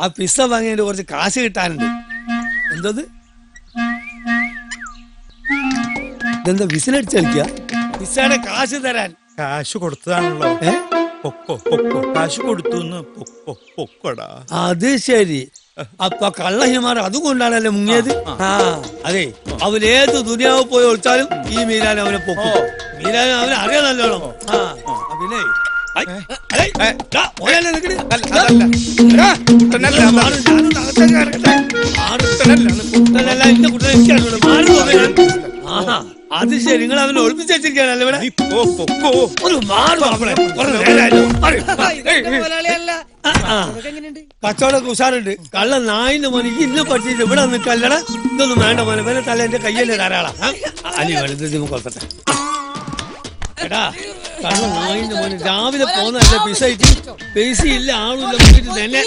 ആ പിസ്സ വാങ്ങിയതിന്റെ കുറച്ച് കാശ് കിട്ടാനുണ്ട്. എന്തത്? ഇതെന്താ വിസിലടിച്ച് കളിക്കുക പിസ്സയുടെ കാശ് തരാൻ. കാശ് കൊടുത്തതാണല്ലോ. ഏ? പൊക്കോ പൊക്കോ. കാശ് കൊടുത്തു പൊക്കോ പൊക്കോടാ. അത് ശരി. അപ്പൊ കള്ളഹിമാർ അതുകൊണ്ടാണല്ലേ മുങ്ങിയത്? ആ അതെ. അവൻ ഏത് ദുനിയാവ് പോയി ഒളിച്ചാലും ഈ മീരാൻ അവനെ പൊക്കും. മീരാൻ അവനെ അറിയാൻ നല്ലോണം. ആ. ആ, പിന്നെ? ഐ, ഐ, നിക്കണ്? കടക്കട്ടെ. അത്. ശരി. നിങ്ങൾ അവനെ ഒളിപ്പിച്ച് വെച്ചിരിക്കുകയാണല്ലേ ഇവിടെ. നീ പോ പൊക്കോ ഒരു മാറ്. ആ. കച്ചവടമൊക്കെ ഉഷാറുണ്ട്. കള്ള നായിന് മോനെ ഇന്ന് പഠിച്ചിട്ട് ഇവിടെ നിൽക്കല്ലട ഇതൊന്നും വേണ്ട മോനെ. വേറെ തല എന്റെ കയ്യല്ലേ ധാരാളം. ആ? അലി വെളുത്തത് കൊത്തട്ടെ എടാ രാവിലെ പോന്നല്ല ഇല്ല ആളുമില്ല നോക്കിയിട്ട് തന്നെ